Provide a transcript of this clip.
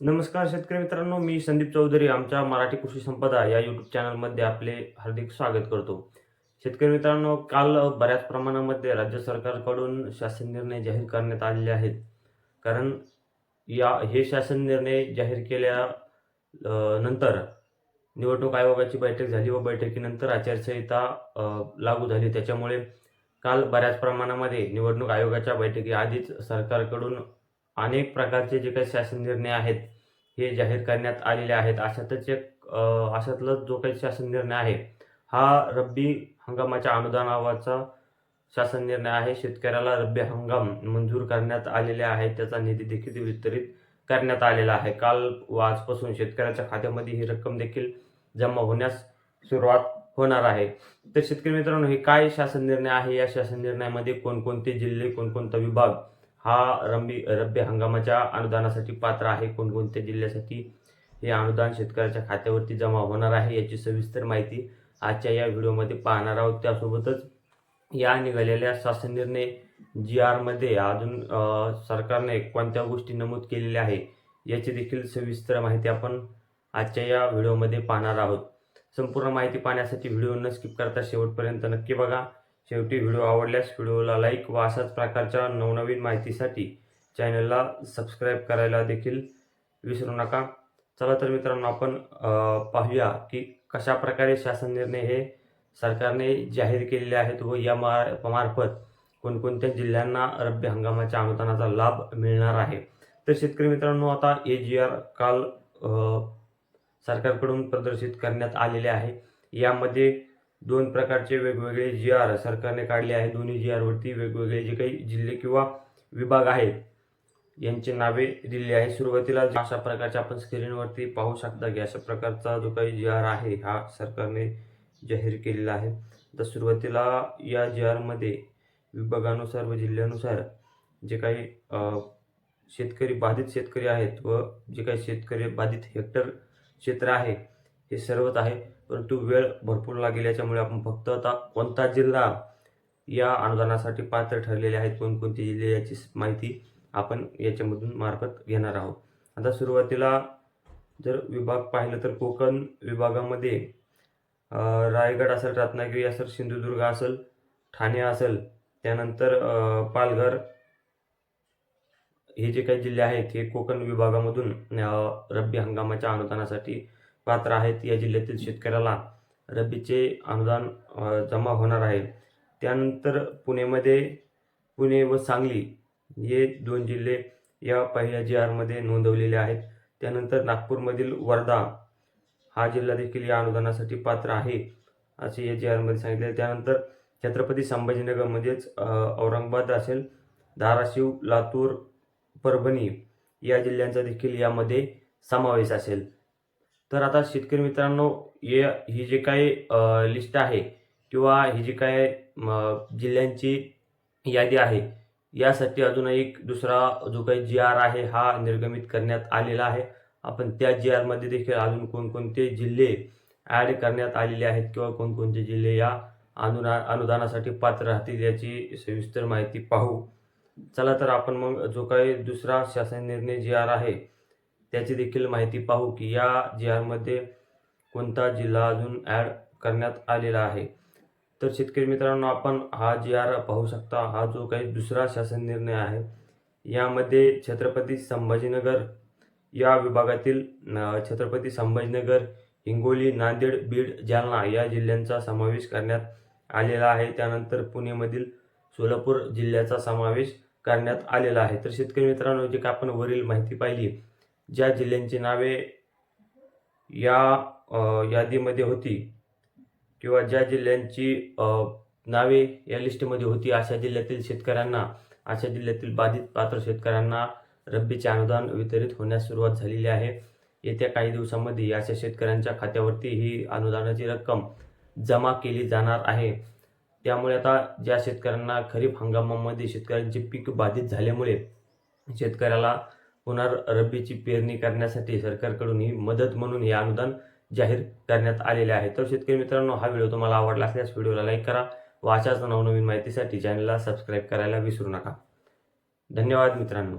नमस्कार शेतकरी मित्रांनो मी संदीप चौधरी आमच्या मराठी कृषी संपदा या यूट्यूब चॅनलमध्ये आपले हार्दिक स्वागत करतो. शेतकरी मित्रांनो काल बऱ्याच प्रमाणामध्ये राज्य सरकारकडून शासन निर्णय जाहीर करण्यात आलेले आहेत. कारण या हे शासन निर्णय जाहीर केल्या नंतर निवडणूक आयोगाची बैठक झाली व बैठकीनंतर आचारसंहिता लागू झाली. त्याच्यामुळे काल बऱ्याच प्रमाणामध्ये निवडणूक आयोगाच्या बैठकी आधीच सरकारकडून अनेक प्रकारचे जे काही शासन निर्णय आहेत हे जाहीर करण्यात आलेले आहेत. अशातच एक अशातलाच जो काही शासन निर्णय आहे हा रब्बी हंगामाच्या अनुदानावाचा शासन निर्णय आहे. शेतकऱ्याला रब्बी हंगाम मंजूर करण्यात आलेले आहे. त्याचा निधी देखील वितरित करण्यात आलेला आहे. काल व आजपासून शेतकऱ्याच्या खात्यामध्ये ही रक्कम देखील जमा होण्यास सुरुवात होणार आहे. तर शेतकरी मित्रांनो हे काय शासन निर्णय आहे? या शासन निर्णयामध्ये कोणकोणते जिल्हे कोणकोणता विभाग हा रब्बी रब्बी हंगामाच्या अनुदानासाठी पात्र आहे. कोणकोणत्या जिल्ह्यासाठी हे अनुदान शेतकऱ्याच्या खात्यावरती जमा होणार आहे याची सविस्तर माहिती आजच्या या व्हिडिओमध्ये पाहणार आहोत. त्यासोबतच या निघालेल्या शासन निर्णय जी आरमध्ये अजून सरकारने कोणत्या गोष्टी नमूद केलेल्या आहे याची देखील सविस्तर माहिती आपण आजच्या या व्हिडिओमध्ये पाहणार आहोत. संपूर्ण माहिती पाहण्यासाठी व्हिडिओ न स्किप करता शेवटपर्यंत नक्की बघा. शेवटी व्हिडिओ आवडल्यास व्हिडिओला लाईक व अशाच प्रकारच्या नवनवीन माहितीसाठी चॅनलला सबस्क्राईब करायला देखील विसरू नका. चला तर मित्रांनो आपण पाहूया की कशा प्रकारे शासन निर्णय हे सरकारने जाहीर केलेले आहेत व या मा- मार्फत कोणकोणत्या जिल्ह्यांना रब्बी हंगामाच्या अनुदानाचा लाभ मिळणार आहे. तर शेतकरी मित्रांनो आता ए जी आर काल सरकारकडून प्रदर्शित करण्यात आलेले आहे यामध्ये दोन प्रकारचे वेगवेगळे जी आर सरकारने काढले आहे. दोन्ही जी आरवरती वेगवेगळे जे काही जिल्हे किंवा विभाग आहेत यांची नावे दिलेली आहे सुरुवातीला अशा प्रकारचे आपण स्क्रीनवरती पाहू शकता की अशा प्रकारचा जो काही जी आर आहे हा सरकारने जाहीर केलेला आहे. तर सुरुवातीला या जी आरमध्ये विभागानुसार व जिल्ह्यानुसार जे काही शेतकरी बाधित शेतकरी आहेत व जे काही शेतकरी बाधित हेक्टर क्षेत्र आहे हे सर्वच आहे. परंतु वेळ भरपूर लागेल याच्यामुळे आपण फक्त आता कोणता जिल्हा या अनुदानासाठी पात्र ठरलेले आहेत कोणकोणते जिल्हे याची माहिती आपण याच्यामधून मार्फत घेणार आहोत. आता सुरुवातीला जर विभाग पाहिलं तर कोकण विभागामध्ये रायगड असेल रत्नागिरी असेल सिंधुदुर्ग असेल ठाणे असेल त्यानंतर पालघर हे जे काही जिल्हे आहेत हे कोकण विभागामधून रब्बी हंगामाच्या अनुदानासाठी पात्र आहेत या जिल्ह्यातील शेतकऱ्याला रब्बीचे अनुदान जमा होणार आहे. त्यानंतर पुणेमध्ये पुणे व सांगली हे दोन जिल्हे या पहिल्या जी आरमध्ये नोंदवलेले आहेत. त्यानंतर नागपूरमधील वर्धा हा जिल्हा देखील या अनुदानासाठी पात्र आहे असे या जी आरमध्ये सांगितले त्यानंतर छत्रपती संभाजीनगर म्हणजेच औरंगाबाद असेल धाराशिव लातूर परभणी या जिल्ह्यांचा देखील यामध्ये समावेश असेल. तर आता शेतकरी मित्रांनो ये ही जे काही लिस्ट आहे किंवा ही जी काय म, जिल्ह्यांची यादी आहे यासाठी अजून एक दुसरा जो काही जी आर आहे हा निर्गमित करण्यात आलेला आहे. आपण त्या जी आरमध्ये देखील अजून कोणकोणते जिल्हे ॲड करण्यात आलेले आहेत किंवा कोणकोणते जिल्हे या अनुदा अनुदानासाठी पात्र राहतील याची सविस्तर माहिती पाहू. चला तर आपण मग जो काही दुसरा शासन निर्णय जी आर आहे त्याची देखील माहिती पाहू की या जी आरमध्ये कोणता जिल्हा अजून ॲड करण्यात आलेला आहे. तर शेतकरी मित्रांनो आपण हा जी आर पाहू शकता. हा जो काही दुसरा शासन निर्णय आहे यामध्ये छत्रपती संभाजीनगर या विभागातील छत्रपती संभाजीनगर हिंगोली नांदेड बीड जालना या जिल्ह्यांचा समावेश करण्यात आलेला आहे. त्यानंतर पुणेमधील सोलापूर जिल्ह्याचा समावेश करण्यात आलेला आहे. तर शेतकरी मित्रांनो जे काय आपण वरील माहिती पाहिली ज्या जिल्ह्यांची नावे या यादीमध्ये होती किंवा ज्या जिल्ह्यांची नावे या लिस्टमध्ये होती अशा जिल्ह्यातील शेतकऱ्यांना अशा जिल्ह्यातील बाधित पात्र शेतकऱ्यांना रब्बीचे अनुदान वितरित होण्यास सुरुवात झालेली आहे. येत्या काही दिवसामध्ये अशा शेतकऱ्यांच्या खात्यावरती ही अनुदानाची रक्कम जमा केली जाणार आहे. त्यामुळे आता ज्या शेतकऱ्यांना खरीप हंगामामध्ये शेतकऱ्यांचे पीक बाधित झाल्यामुळे शेतकऱ्याला होणार रब्बीची पेरणी करण्यासाठी सरकारकडून ही मदत म्हणून हे अनुदान जाहीर करण्यात आलेले आहे. तर शेतकरी मित्रांनो हा व्हिडिओ तुम्हाला आवडला असल्यास व्हिडिओला लाईक करा व अशाच नवनवीन माहितीसाठी चॅनलला सबस्क्राईब करायला विसरू नका. धन्यवाद मित्रांनो.